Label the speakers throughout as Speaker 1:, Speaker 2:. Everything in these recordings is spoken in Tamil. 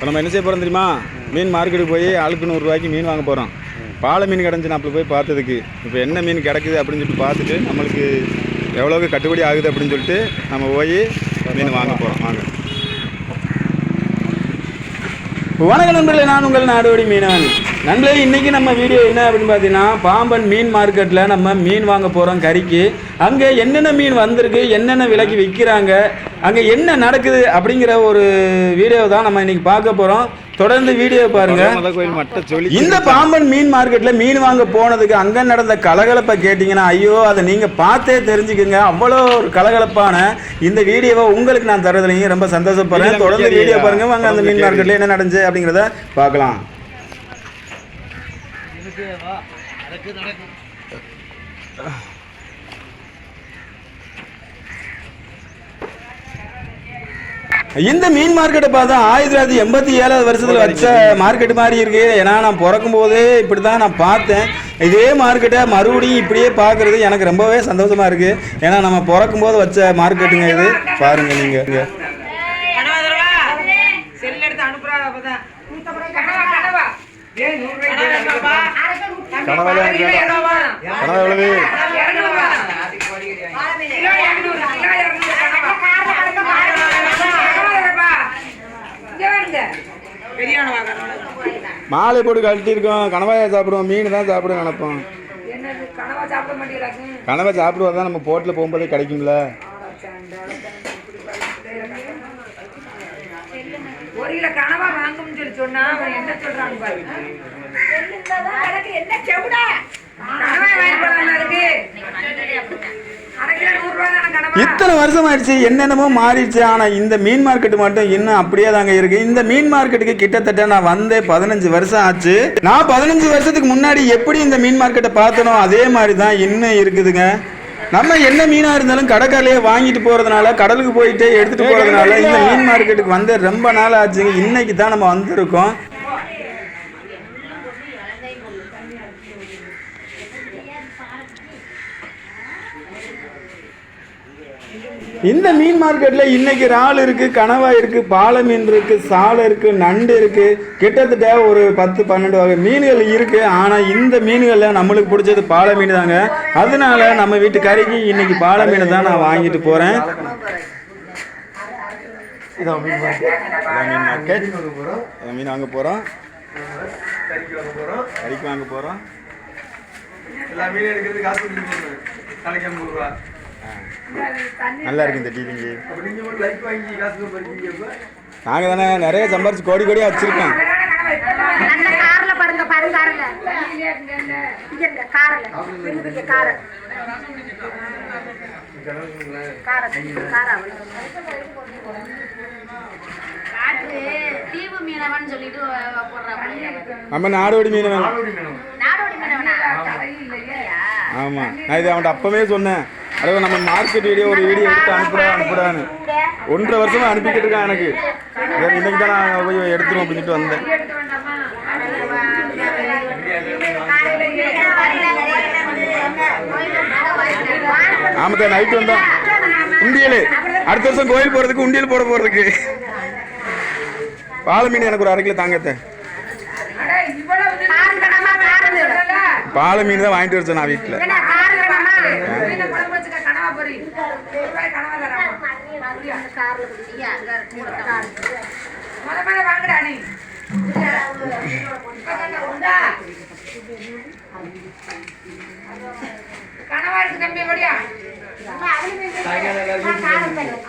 Speaker 1: இப்போ நம்ம என்ன செய்ய போகிறோம் தெரியுமா? மீன் மார்க்கெட்டுக்கு போய் ஆளுக்கு நூறுரூவாய்க்கு மீன் வாங்க போகிறோம் பாலை மீன் கிடந்துச்சு நான் போய் பார்த்ததுக்கு. இப்போ என்ன மீன் கிடக்குது அப்படின்னு சொல்லிட்டு பார்த்துட்டு நம்மளுக்கு எவ்வளோக்கு கட்டுப்படி ஆகுது அப்படின்னு சொல்லிட்டு நம்ம போய் மீன் வாங்க போகிறோம் வாங்க. வணக்கம் நண்பர்களே நான் உங்கள் நாடோடி மீனவன். நண்பர்களே இன்றைக்கி நம்ம வீடியோ என்ன அப்படின்னு பார்த்தீங்கன்னா பாம்பன் மீன் மார்க்கெட்டில் நம்ம மீன் வாங்க போகிறோம் கறிக்கு. அங்கே என்னென்ன மீன் வந்திருக்கு என்னென்ன விலைக்கு விற்கிறாங்க அங்கே என்ன நடக்குது அப்படிங்கிற ஒரு வீடியோ தான் நம்ம இன்னைக்கு பார்க்க போகிறோம் தொடர்ந்து வீடியோ பாருங்க. இந்த பாம்பன் மீன் மார்க்கெட்டில் மீன் வாங்க போனதுக்கு அங்கே நடந்த கலகலப்பை கேட்டிங்கன்னா ஐயோ அதை நீங்கள் பார்த்தே தெரிஞ்சுக்குங்க. அவ்வளோ ஒரு கலகலப்பான இந்த வீடியோவை உங்களுக்கு நான் தரதுலையும் ரொம்ப சந்தோஷப்படுறேன். தொடர்ந்து வீடியோ பாருங்க. வாங்க அந்த மீன் மார்க்கெட்டில் என்ன நடந்துச்சு அப்படிங்கிறத பார்க்கலாம். இந்த மீன் மார்க்கெட்டை பார்த்தா ஆயிரத்தி தொள்ளாயிரத்தி எண்பத்தி ஏழாவது வருஷத்தில் வச்ச மார்க்கெட் மாதிரி இருக்கு. ஏன்னா நான் பிறக்கும் போதே இப்படி தான் நான் பார்த்தேன். இதே மார்க்கெட்டை மறுபடியும் இப்படியே பார்க்கறது எனக்கு ரொம்பவே சந்தோஷமா இருக்கு. ஏன்னா நம்ம பிறக்கும் போது வச்ச மார்க்கெட்டுங்க இது. பாருங்க நீங்க.
Speaker 2: கனவா செல் எடுத்து அனுப்புறாங்க அப்பதான். கனவா கனவா. கனவா
Speaker 1: கனவா. எல்லாம் இருக்கா?
Speaker 2: எவ்வளவா
Speaker 1: மாலை போட்டு கழட்டியிருக்கோம் கனவாயை சாப்பிடுவோம் மீன் தான் சாப்பிடுவோம் நினைப்போம்.
Speaker 2: கனவா சாப்பிட
Speaker 1: சாப்பிடுவா தான் நம்ம போட்டில் போகும்போதே கிடைக்கும்ல.
Speaker 2: ஒரு கிலோ கனவா வாங்கும்னு சொல்லி சொன்னா அவன் என்ன சொல்றான்னு பாரு. எனக்கு என்ன செவுடா கனவா வாங்கி போடலாம் இருக்கு அரை கிலோ
Speaker 1: இத்தனை வருஷம் ஆயிடுச்சு என்னென்னமோ மாறிடுச்சு. ஆனால் இந்த மீன் மார்க்கெட் மட்டும் இன்னும் அப்படியே தாங்க இருக்கு. இந்த மீன் மார்க்கெட்டுக்கு கிட்டத்தட்ட நான் வந்தே பதினஞ்சு வருஷம் ஆச்சு. நான் பதினஞ்சு வருஷத்துக்கு முன்னாடி எப்படி இந்த மீன் மார்க்கெட்டை பார்த்தனோ அதே மாதிரி தான் இன்னும் இருக்குதுங்க. நம்ம என்ன மீனாக இருந்தாலும் கடைக்காலையே வாங்கிட்டு போகிறதுனால கடலுக்கு போயிட்டு எடுத்துகிட்டு போகிறதுனால இந்த மீன் மார்க்கெட்டுக்கு வந்து ரொம்ப நாள் ஆச்சுங்க. இன்னைக்கு தான் நம்ம வந்திருக்கோம். இந்த மீன் மார்க்கெட்டில் இன்னைக்கு இறால் இருக்கு கனவா இருக்கு பாலை மீன் இருக்கு சாலை இருக்கு நண்டு இருக்கு. கிட்டத்தட்ட ஒரு பத்து பன்னெண்டு வகை மீன்கள் இருக்கு. ஆனால் இந்த மீன்களில் நம்மளுக்கு பிடிச்சது பாலை மீன் தாங்க. அதனால நம்ம வீட்டு கறிக்கு இன்னைக்கு பாலை மீன் தான் நான் வாங்கிட்டு போறேன். இதான் மீன் மார்க்கெட். இதான் மீன் வாங்க போறோம்.
Speaker 3: கறிக்கு வாங்க போறோம். எல்லா மீன் எடுக்கிறது காசு தலைக்கு ஐம்பது ரூபா.
Speaker 1: நல்லா இருக்கு இந்த டிவிங்க நாங்கள் தானே நிறைய சம்பாரிச்சு கோடி கோடியாக வச்சிருக்கோம்.
Speaker 4: நல்ல கார்ல பாருங்க பாருங்க கார்ல இங்க இருக்க கார்ல பெரிய பெரிய கார் கார காரா
Speaker 5: காட்டு தீவு மீனவன் சொல்லிட்டு போடுறாங்க
Speaker 1: நம்ம நாடோடி மீன் வேணும்
Speaker 3: நாடோடி
Speaker 5: மீனவனா?
Speaker 1: ஆமாம் நான் இது அவன்கிட்ட அப்பவே சொன்னேன். அதாவது நம்ம மார்க்கெட் வீடியோ ஒரு வீடியோ எடுத்து அனுப்புறா அனுப்புறான்னு ஒன்றரை வருஷமா அனுப்பிக்கிட்டு இருக்கான் எனக்கு. இன்னைக்கு தான் நான் போய் எடுத்துருவோம் அப்படின்ட்டு வந்தேன். ஆமாத்தா நைட்டு வந்தோம் உண்டியல். அடுத்த வருஷம் கோயில் போகிறதுக்கு உண்டியல் போட போகிறதுக்கு பாலை மீன் எனக்கு ஒரு அரை கிலோ தாங்கத்த. பாலை மீன் தான் வாங்கிட்டு வச்சேன் நான் வீட்டில்
Speaker 4: என்ன காரணமா
Speaker 2: மீனை குழம்பு வச்சுக்க கனவா பொரி ஒரு ரூபாய் கனவா தராமா
Speaker 4: கார்ல குடிங்க அங்க கார்
Speaker 2: முத முத வாங்குடா நீ இப்பதானே உண்டா? கனவா இருக்கு தம்பி ஓடியா
Speaker 3: சாயங்காலம்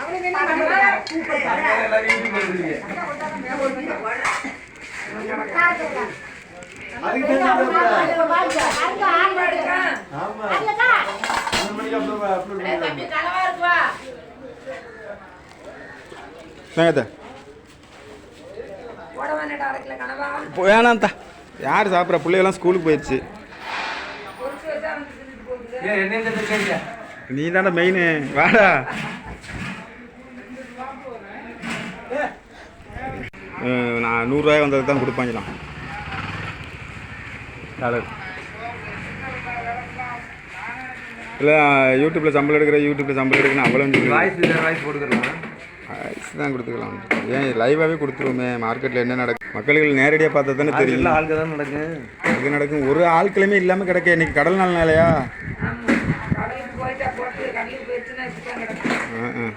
Speaker 2: கனவா
Speaker 1: வேணாம்தா யார் சாப்பிட்ற பிள்ளைகள்லாம் ஸ்கூலுக்கு போயிடுச்சு நீ தானே மெயின் வாடா நான் நூறுரூவாய் வந்தது தான் கொடுப்பாங்களாம் டாலர் இல்லை யூடியூப்பில் சம்பளம் எடுக்கிற யூடியூப்பில் சம்பளம் எடுக்கணும் அவ்வளோ
Speaker 3: வாய்ஸ் வாய்ஸ் போட்டுக்கலாம்
Speaker 1: ஐஸ் தான் கொடுத்துக்கலாம். ஏன் லைவாகவே கொடுத்துருவோமே? மார்க்கெட்டில் என்ன நடக்கும் மக்களுக்கு நேரடியாக பார்த்தா தானே தெரியும்.
Speaker 3: ஆளுக்கு தான் நடக்கும்
Speaker 1: இது நடக்கும்? ஒரு ஆட்களுமே இல்லாமல் கிடக்க. இன்னைக்கு கடல் நாள் நாளையா?
Speaker 2: ஆமா கடலுக்கு போயிட்டா போட்டு கடலுக்கு போயிடுச்சுன்னா இப்படிதான் கிடக்கும்
Speaker 1: ஆ ஆ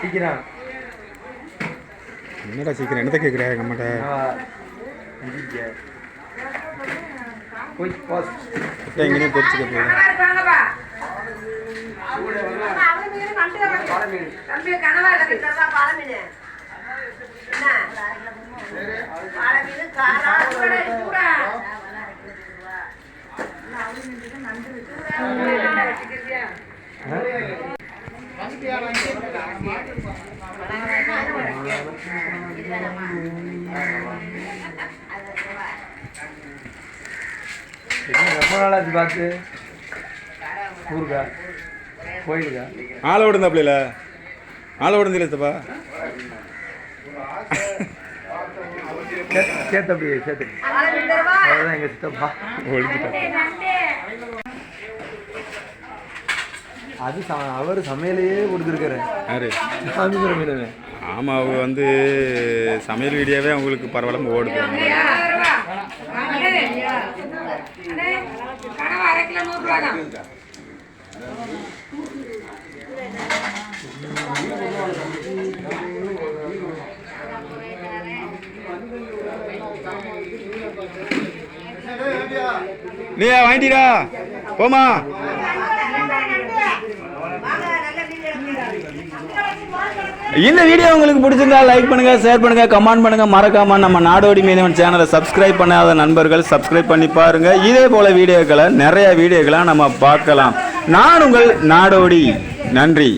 Speaker 3: சீக்கிரம்
Speaker 1: என்னடா சீக்கிரம் என்னத்த கேட்குறா முட்டை எங்கேயும் பொரிச்சுக்க போகுது
Speaker 2: கனவா இருப்பாங்கப்பா
Speaker 3: ரொம்ப நாளாச்சு பார்த்து ஊருக்கா கோயிலுக்கா
Speaker 1: ஆளை விடுந்தாப்புல ஆளை விடுந்தில்ல தப்பா
Speaker 3: சேத்தப்படி சேத்தப்படி அவ்வளோதான் எங்கள் சித்தப்பா. அது அவர் சமையலையே கொடுத்துருக்காரு.
Speaker 1: யாரு?
Speaker 3: சாமி மீனவன்
Speaker 1: ஆமாம் அவங்க வந்து சமையல் வீடியோவே அவங்களுக்கு பரவாயில்லாம ஓடுது.
Speaker 2: அண்ணே, யாராவது வருவா? அண்ணே, அண்ணே, கனவா அரை கிலோ நூறு ரூபா தான்
Speaker 1: நீயா வாங்கிட்டீரா போமா இந்த வீடியோ உங்களுக்கு பிடிச்சிருந்தா லைக் பண்ணுங்க ஷேர் பண்ணுங்க கமெண்ட் பண்ணுங்க. மறக்காம நம்ம நாடோடி மீனவன் சேனலை சப்ஸ்கிரைப் பண்ணாத நண்பர்கள் சப்ஸ்கிரைப் பண்ணி பாருங்க. இதே போல வீடியோக்களை நிறைய வீடியோக்களை நம்ம பார்க்கலாம். நான் உங்கள் நாடோடி. நன்றி.